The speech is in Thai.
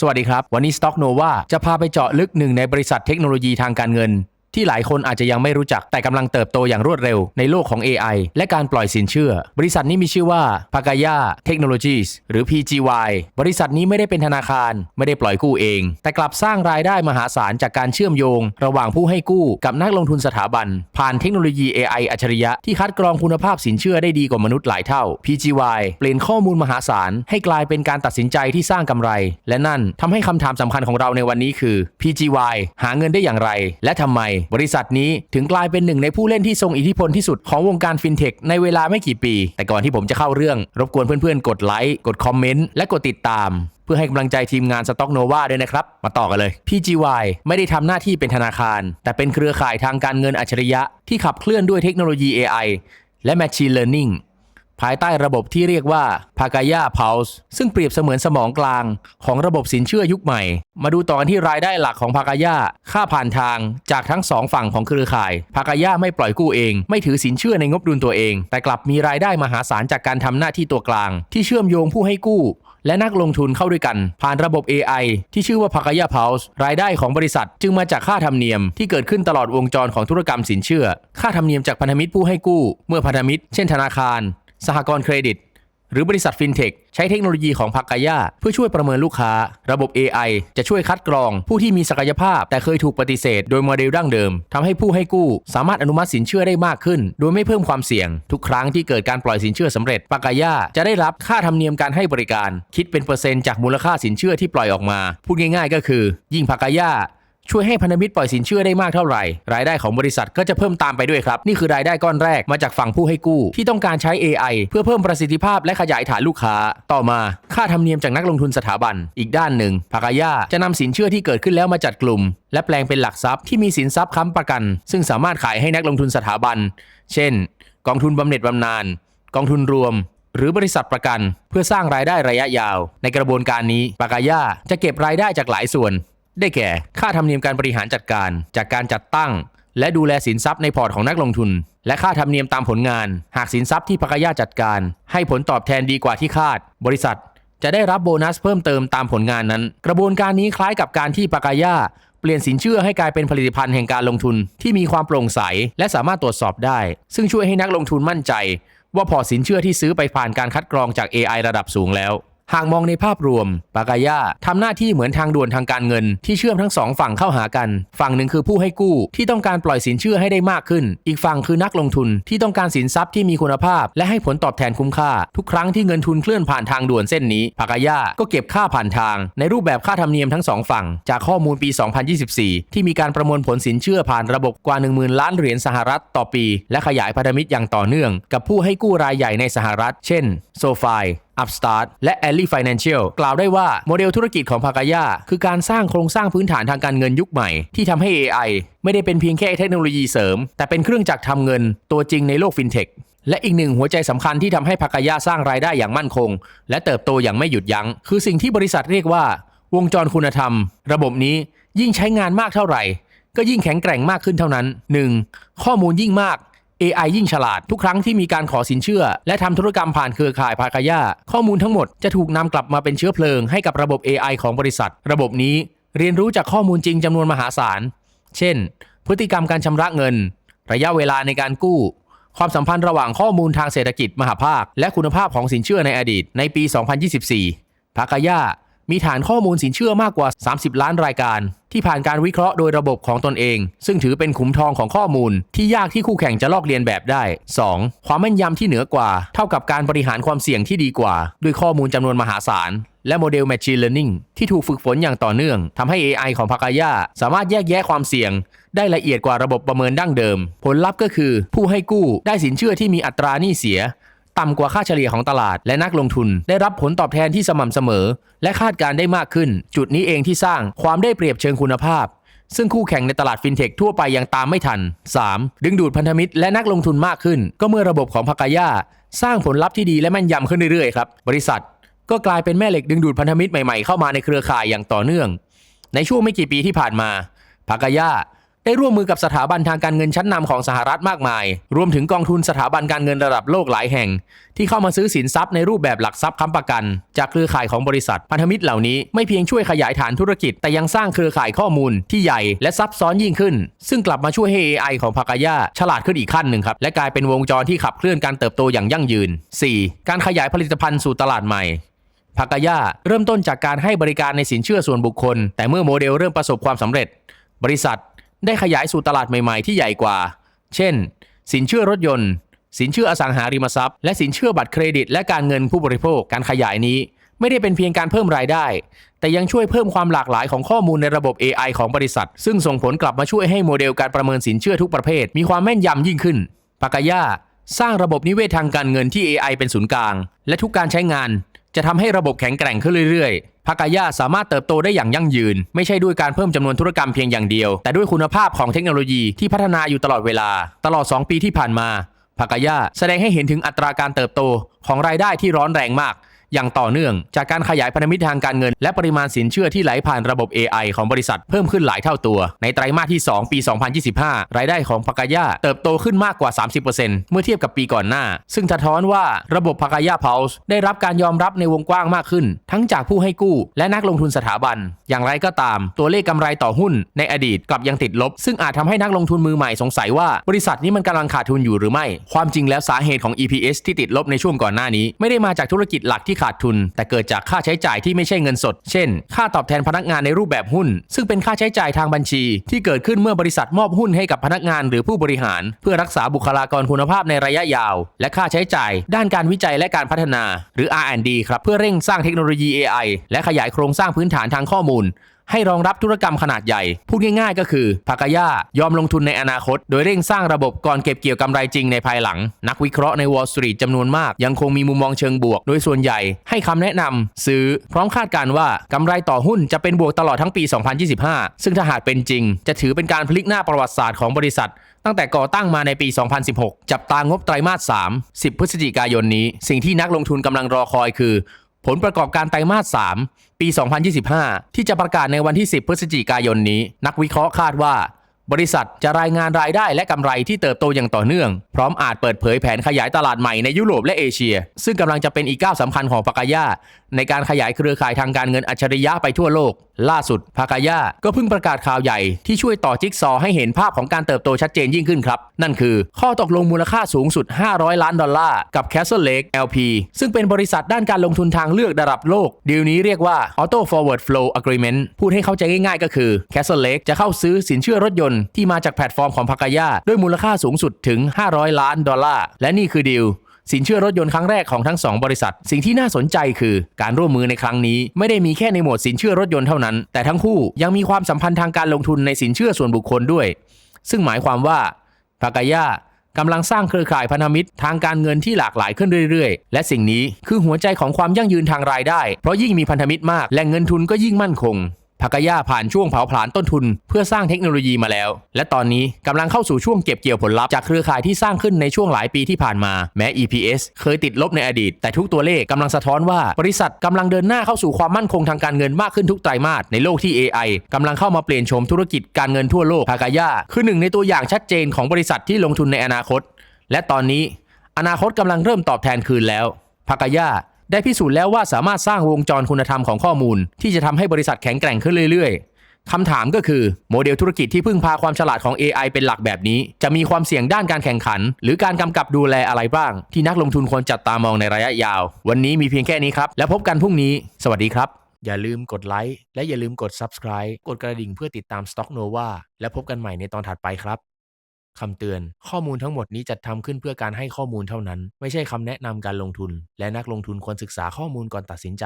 สวัสดีครับ วันนี้ Stock Nova จะพาไปเจาะลึกหนึ่งในบริษัทเทคโนโลยีทางการเงิน ที่หลายคนอาจจะยังไม่รู้จักแต่กำลังเติบโตอย่างรวดเร็วในโลกของ AI และการปล่อยสินเชื่อ บริษัทนี้มีชื่อว่า Pagaya Technologies หรือ PGY บริษัทนี้ไม่ได้เป็นธนาคาร ไม่ได้ปล่อยกู้เอง แต่กลับสร้างรายได้มหาศาลจากการเชื่อมโยง ระหว่างผู้ให้กู้กับนักลงทุนสถาบัน ผ่านเทคโนโลยี AI อัจฉริยะที่คัดกรองคุณภาพสินเชื่อได้ดีกว่ามนุษย์หลายเท่า PGY เปลี่ยนข้อมูลมหาศาลให้กลายเป็นการตัดสินใจที่สร้างกำไร และนั่นทำให้คำถามสำคัญของเราในวันนี้คือ PGY หาเงินได้อย่างไร และทำไมบริษัทนี้ถึงกลายเป็นหนึ่งในผู้เล่นที่ทรงอิทธิพลที่สุดของวงการฟินเทคในเวลาไม่กี่ปี แต่ก่อนที่ผมจะเข้าเรื่อง รบกวนเพื่อนๆ กดไลค์กดคอมเมนต์และกดติดตามเพื่อให้กำลังใจทีมงานสต็อกโนวาด้วยนะครับ มาต่อกันเลย PGY ไม่ได้ทำหน้าที่เป็นธนาคาร แต่เป็นเครือข่ายทางการเงินอัจฉริยะที่ขับเคลื่อนด้วยเทคโนโลยี AI และ Machine Learning ภายใต้ระบบที่เรียกว่า Pagaya Pulse ซึ่งเปรียบเสมือนสมองกลาง ของระบบสินเชื่อยุคใหม่ มาดูต่อกันที่รายได้หลักของ Pagaya ค่าผ่านทางจากทั้งสองฝั่งของเครือข่าย Pagaya ไม่ปล่อยกู้เอง ไม่ถือสินเชื่อในงบดุลตัวเอง แต่กลับมีรายได้มหาศาลจากการทำหน้าที่ตัวกลาง ที่เชื่อมโยงผู้ให้กู้และนักลงทุนเข้าด้วยกัน ผ่านระบบ AI ที่ชื่อว่า Pagaya Pulse รายได้ของบริษัทจึงมาจากค่าธรรมเนียมที่เกิดขึ้นตลอดวงจรของธุรกรรมสินเชื่อ ค่าธรรมเนียมจากพันธมิตรผู้ให้กู้ เมื่อพันธมิตร เช่นธนาคาร สหกรณ์เครดิต หรือบริษัทฟินเทคใช้เทคโนโลยีของพักกายาเพื่อช่วยประเมินลูกค้า ระบบ AI จะช่วยคัดกรอง ผู้ที่มีศักยภาพ แต่เคยถูกปฏิเสธ โดยโมเดลดั้งเดิมทำให้ผู้ให้กู้ สามารถอนุมัติสินเชื่อได้มากขึ้น โดยไม่เพิ่มความเสี่ยง ทุกครั้งที่เกิดการปล่อยสินเชื่อสำเร็จปากกายาจะได้รับค่าธรรมเนียมการให้บริการ คิดเป็นเปอร์เซ็นต์จากมูลค่าสินเชื่อที่ปล่อยออกมาพูดง่าย ๆ ก็คือ ยิ่งปากายา ช่วยให้พันธมิตรปล่อยสินเชื่อได้มากเท่าไหร่ รายได้ของบริษัทก็จะเพิ่มตามไปด้วยครับ นี่คือรายได้ก้อนแรกมาจากฝั่งผู้ให้กู้ ที่ต้องการใช้ AI เพื่อเพิ่มประสิทธิภาพและขยายฐานลูกค้า ต่อมา ค่าธรรมเนียมจากนักลงทุนสถาบัน อีกด้านหนึ่งภากายาจะนำสินเชื่อที่เกิดขึ้นแล้วมาจัดกลุ่ม และแปลงเป็นหลักทรัพย์ที่มีสินทรัพย์ค้ำประกัน ซึ่งสามารถขายให้นักลงทุนสถาบัน เช่น กองทุนบำเหน็จบำนาญกองทุนรวมหรือบริษัทประกันเพื่อสร้างรายได้ระยะยาว ในกระบวนการนี้ปากายาจะเก็บรายได้จากหลายส่วน ได้แก่ ค่าธรรมเนียมการบริหารจัดการ จากการจัดตั้ง และดูแลสินทรัพย์ในพอร์ตของนักลงทุน และค่าธรรมเนียมตามผลงาน หากสินทรัพย์ที่ปากายาจัดการ ให้ผลตอบแทนดีกว่าที่คาด บริษัท จะได้รับโบนัสเพิ่มเติมตามผลงานนั้น กระบวนการนี้คล้ายกับการที่ปากายาเปลี่ยนสินเชื่อให้กลายเป็นผลิตภัณฑ์แห่งการลงทุนที่มีความโปร่งใส และสามารถตรวจสอบได้ ซึ่งช่วยให้นักลงทุนมั่นใจ ว่าพอร์ตสินเชื่อที่ซื้อไปผ่านการคัดกรองจาก AI ระดับสูงแล้ว หากมองในภาพรวม ปากายาทำหน้าที่เหมือนทางด่วนทางการเงิน ที่เชื่อมทั้งสองฝั่งเข้าหากัน ฝั่งหนึ่งคือผู้ให้กู้ที่ต้องการปล่อยสินเชื่อให้ได้มากขึ้น อีกฝั่งคือนักลงทุนที่ต้องการสินทรัพย์ที่มีคุณภาพ และให้ผลตอบแทนคุ้มค่า ทุกครั้งที่เงินทุนเคลื่อนผ่านทางด่วนเส้นนี้ ปากายาก็เก็บค่าผ่านทาง ในรูปแบบค่าธรรมเนียมทั้งสองฝั่ง จากข้อมูลปี 2024 ที่มีการประมวลผลสินเชื่อผ่านระบบกว่า 10,000 ล้านเหรียญสหรัฐต่อปี และขยายพันธมิตรอย่างต่อเนื่อง กับผู้ให้กู้รายใหญ่ในสหรัฐ เช่นโซฟาย Upstart และ a l l y Financial กล่าวได้ว่าโมเดลธุรกิจของ Pagaya คือการสร้างโครงสร้างพื้นฐานทางการเงินยุคใหม่ที่ทำให้ AI ไม่ได้เป็นเพียงแค่เทคโนโลยีเสริม แต่เป็นเครื่องจักรทำเงินตัวจริงในโลกฟินเทคและอีกหนึ่งหัวใจสำคัญที่ทำให้พากายาสร้างรายได้อย่างมั่นคง และเติบโตอย่างไม่หยุดยัง้ง คือสิ่งที่บริษัทเรียกว่า วงจรคุณธรรม ระบบนี้ยิ่งใช้งานมากเท่าไหร่ ก็ยิ่งแข็งแกร่งมากขึ้นเท่านั้น 1. ข้อมูลยิ่งมาก AI ยิ่งฉลาดทุกครั้งที่มีการขอสินเชื่อ และทำธุรกรรมผ่านเครือข่ายพากายาข้อมูลทั้งหมดจะถูกนำกลับมาเป็นเชื้อเพลิงให้กับระบบ AI ของบริษัท ระบบนี้เรียนรู้จากข้อมูลจริงจำนวนมหาศาล เช่น พฤติกรรมการชำระเงิน ระยะเวลาในการกู้ ความสัมพันธ์ระหว่างข้อมูลทางเศรษฐกิจมหาภาค และคุณภาพของสินเชื่อในอดีตในปี 2024พากายา มีฐานข้อมูลสินเชื่อมากกว่า 30 ล้านรายการ ที่ผ่านการวิเคราะห์โดยระบบของตนเอง ซึ่งถือเป็นขุมทองของข้อมูล ที่ยากที่คู่แข่งจะลอกเลียนแบบได้ 2. ความแม่นยำที่เหนือกว่า เท่ากับการบริหารความเสี่ยงที่ดีกว่า ด้วยข้อมูลจำนวนมหาศาลและโมเดล Machine Learning ที่ถูกฝึกฝนอย่างต่อเนื่องทำให้ AI ของพากายาสามารถแยกแยะความเสี่ยง ได้ละเอียดกว่าระบบประเมินดั้งเดิม ผลลัพธ์ก็คือ ผู้ให้กู้ได้สินเชื่อที่มีอัตราหนี้เสีย ต่ำกว่าค่าเฉลี่ยของตลาดและนักลงทุน ได้รับผลตอบแทนที่สม่ำเสมอ และคาดการได้มากขึ้น จุดนี้เองที่สร้างความได้เปรียบเชิงคุณภาพ ซึ่งคู่แข่งในตลาดฟินเทคทั่วไปยังตามไม่ทัน 3. ดึงดูดพันธมิตรและนักลงทุนมากขึ้น ก็เมื่อระบบของพากายาสร้างผลลัพธ์ที่ดีและแม่นยำขึ้นเรื่อยๆครับบริษัท ก็กลายเป็นแม่เหล็กดึงดูดพันธมิตรใหม่ๆเข้ามาในเครือข่ายอย่างต่อเนื่อง ในช่วงไม่กี่ปีที่ผ่านมาพากายา ได้ร่วมมือกับสถาบันทางการเงินชั้นนำของสหรัฐมากมาย รวมถึงกองทุนสถาบันการเงินระดับโลกหลายแห่ง ที่เข้ามาซื้อสินทรัพย์ในรูปแบบหลักทรัพย์ค้ำประกัน จากเครือข่ายของบริษัท พันธมิตรเหล่านี้ไม่เพียงช่วยขยายฐานธุรกิจ แต่ยังสร้างเครือข่ายข้อมูลที่ใหญ่และซับซ้อนยิ่งขึ้น ซึ่งกลับมาช่วยให้ AI ของพากายาฉลาดขึ้นอีกขั้นหนึ่งครับและกลายเป็นวงจรที่ขับเคลื่อนการเติบโตอย่างยั่งยืน 4. การขยายผลิตภัณฑ์สู่ตลาดใหม่พากายาเริ่มต้นจากการให้บริการในสินเชื่อส่วนบุคคล แต่เมื่อโมเดลเริ่มประสบความสำเร็จ บริษัท ได้ขยายสู่ตลาดใหม่ๆ ที่ใหญ่กว่า เช่น สินเชื่อรถยนต์ สินเชื่ออสังหาริมทรัพย์ และสินเชื่อบัตรเครดิต และการเงินผู้บริโภค การขยายนี้ ไม่ได้เป็นเพียงการเพิ่มรายได้ แต่ยังช่วยเพิ่มความหลากหลายของข้อมูลในระบบ AI ของบริษัท ซึ่งส่งผลกลับมาช่วยให้โมเดลการประเมินสินเชื่อทุกประเภท มีความแม่นยำยิ่งขึ้นปากกายาสร้างระบบนิเวศทางการเงินที่ AI เป็นศูนย์กลาง และทุกการใช้งาน จะทำให้ระบบแข็งแกร่งขึ้นเรื่อยๆ พากายาสามารถเติบโตได้อย่างยั่งยืน ไม่ใช่ด้วยการเพิ่มจำนวนธุรกรรมเพียงอย่างเดียว แต่ด้วยคุณภาพของเทคโนโลยีที่พัฒนาอยู่ตลอดเวลา ตลอด 2 ปีที่ผ่านมาพากายาแสดงให้เห็นถึงอัตราการเติบโตของรายได้ที่ร้อนแรงมาก อย่างต่อเนื่อง จากการขยายพันธมิตรทางการเงิน และปริมาณสินเชื่อที่ไหลผ่านระบบ AI ของบริษัทเพิ่มขึ้นหลายเท่าตัว ในไตรมาสที่ 2 ปี 2025 รายได้ของพากายาเติบโตขึ้นมากกว่า 30%เมื่อเทียบกับปีก่อนหน้า ซึ่งสะท้อนว่าระบบพากายา Pulse ได้รับการยอมรับในวงกว้างมากขึ้น ทั้งจากผู้ให้กู้ และนักลงทุนสถาบัน อย่างไรก็ตาม ตัวเลขกำไรต่อหุ้น ในอดีตกลับยังติดลบ ซึ่งอาจทำให้นักลงทุนมือใหม่สงสัยว่าบริษัทนี้มันกำลังขาดทุนอยู่หรือไม่ ความจริงแล้วสาเหตุของ EPS ที่ติดลบในช่วงก่อนหน้านี้ ไม่ได้มาจากธุรกิจหลักที่ขาดทุน แต่เกิดจากค่าใช้จ่ายที่ไม่ใช่เงินสด เช่น ค่าตอบแทนพนักงานในรูปแบบหุ้น ซึ่งเป็นค่าใช้จ่ายทางบัญชี ที่เกิดขึ้นเมื่อบริษัทมอบหุ้นให้กับพนักงานหรือผู้บริหาร เพื่อรักษาบุคลากรคุณภาพในระยะยาว และค่าใช้จ่าย ด้านการวิจัยและการพัฒนา หรือ R&D ครับเพื่อเร่งสร้างเทคโนโลยี AI และขยายโครงสร้างพื้นฐานทางข้อมูล ให้รองรับธุรกรรมขนาดใหญ่ พูดง่ายๆ ก็คือพากายายอมลงทุนในอนาคต โดยเร่งสร้างระบบก่อนเก็บเกี่ยวกำไรจริงในภายหลัง นักวิเคราะห์ใน Wall Street จำนวนมาก ยังคงมีมุมมองเชิงบวก โดยส่วนใหญ่ให้คำแนะนำซื้อ พร้อมคาดการณ์ว่ากำไรต่อหุ้นจะเป็นบวกตลอดทั้งปี 2025 ซึ่งถ้าหากเป็นจริง จะถือเป็นการพลิกหน้าประวัติศาสตร์ของบริษัทตั้งแต่ก่อตั้งมาในปี 2016 จับตางบไตรมาส 3 10 พฤศจิกายนนี้ สิ่งที่นักลงทุนกำลังรอคอยคือ ผลประกอบการไตรมาส 3 ปี 2025 ที่จะประกาศในวันที่ 10 พฤศจิกายนนี้ นักวิเคราะห์คาดว่า บริษัทจะรายงานรายได้และกำไรที่เติบโตอย่างต่อเนื่อง พร้อมอาจเปิดเผยแผนขยายตลาดใหม่ในยุโรปและเอเชีย ซึ่งกำลังจะเป็นอีกก้าวสำคัญของปากายา ในการขยายเครือข่ายทางการเงินอัจฉริยะไปทั่วโลก ล่าสุดพากายาก็เพิ่งประกาศข่าวใหญ่ที่ช่วยต่อจิ๊กซอให้เห็นภาพของการเติบโตชัดเจนยิ่งขึ้นครับ นั่นคือข้อตกลงมูลค่าสูงสุด 500 ล้านดอลลาร์กับ Castle Lake LP ซึ่งเป็นบริษัทด้านการลงทุนทางเลือกระดับโลกดีลนี้เรียกว่า Auto Forward Flow Agreement พูดให้เข้าใจง่ายๆ ก็คือ Castle Lake จะเข้าซื้อสินเชื่อรถยนต์ที่มาจากแพลตฟอร์มของพากายาด้วยมูลค่าสูงสุดถึง 500 ล้านดอลลาร์และนี่คือดีล สินเชื่อรถยนต์ครั้งแรกของทั้งสองบริษัท สิ่งที่น่าสนใจคือการร่วมมือในครั้งนี้ ไม่ได้มีแค่ในหมวดสินเชื่อรถยนต์เท่านั้น แต่ทั้งคู่ยังมีความสัมพันธ์ทางการลงทุนในสินเชื่อส่วนบุคคลด้วย ซึ่งหมายความว่าพากายากำลังสร้างเครือข่ายพันธมิตรทางการเงินที่หลากหลายขึ้นเรื่อยๆ และสิ่งนี้คือหัวใจของความยั่งยืนทางรายได้ เพราะยิ่งมีพันธมิตรมากแหล่งเงินทุนก็ยิ่งมั่นคง พากายาผ่านช่วงเผาผลาญต้นทุน เพื่อสร้างเทคโนโลยีมาแล้ว และตอนนี้กำลังเข้าสู่ช่วงเก็บเกี่ยวผลลัพธ์จากเครือข่ายที่สร้างขึ้นในช่วงหลายปีที่ผ่านมาแม้ EPS เคยติดลบในอดีต แต่ทุกตัวเลขกำลังสะท้อนว่าบริษัทกำลังเดินหน้าเข้าสู่ความมั่นคงทางการเงินมากขึ้นทุกไตรมาสในโลกที่ AI กำลังเข้ามาเปลี่ยนโฉมธุรกิจการเงินทั่วโลกพากายาคือหนึ่งในตัวอย่างชัดเจนของบริษัทที่ลงทุนในอนาคต และตอนนี้ อนาคตกำลังเริ่มตอบแทนคืนแล้วพากายา ได้พิสูจน์แล้วว่าสามารถสร้างวงจรคุณธรรมของข้อมูล ที่จะทำให้บริษัทแข็งแกร่งขึ้นเรื่อยๆ คำถามก็คือ โมเดลธุรกิจที่พึ่งพาความฉลาดของ AI เป็นหลักแบบนี้ จะมีความเสี่ยงด้านการแข่งขัน หรือการกำกับดูแลอะไรบ้าง ที่นักลงทุนควรจับตามองในระยะยาว วันนี้มีเพียงแค่นี้ครับ แล้วพบกันพรุ่งนี้ สวัสดีครับ อย่าลืมกดไลค์และอย่าลืมกด Subscribe กดกระดิ่งเพื่อติดตาม Stock Nova และพบกันใหม่ในตอนถัดไปครับ คำเตือน ข้อมูลทั้งหมดนี้จัดทำขึ้นเพื่อการให้ข้อมูลเท่านั้น ไม่ใช่คำแนะนำการลงทุน และนักลงทุนควรศึกษาข้อมูลก่อนตัดสินใจ